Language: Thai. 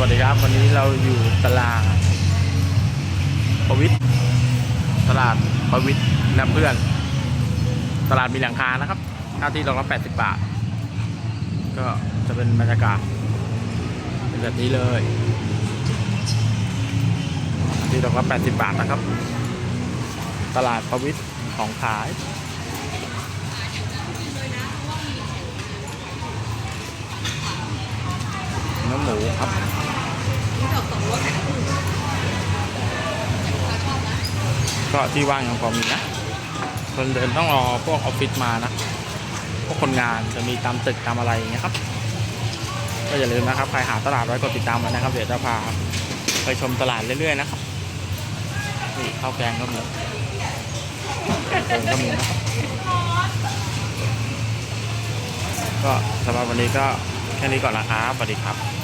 วัสดีครับ วันนี้เราอยู่ตลาดประวิทตลาดประวิทย์และเพื่อน ตลาดมีหลังคานะครับหน้าที่เราละแปดสิบาท ก็จะเป็นบรรยากาศเป็นแบบนี้เลยที่เราละแปดสิบาทนะครับ ตลาดประวิทของขายเนื้อหมูครับ ก็ที่ว่างยังพอมีนะคนเดินต้องรอพวกออฟฟิศมานะพวกคนงานจะมีตามตึกตามอะไรอย่างเงี้ยครับ ก็อย่าลืมนะครับใครหาตลาดไว้กดติดตามไว้นะครับ เดี๋ยวจะพาไปชมตลาดเรื่อยๆนะครับนี่ข้าวแกงก็มีแกงก็มีนะครับก็สำหรับวันนี้ก็แค่นี้ก่อนนะครับสวัสดีครับ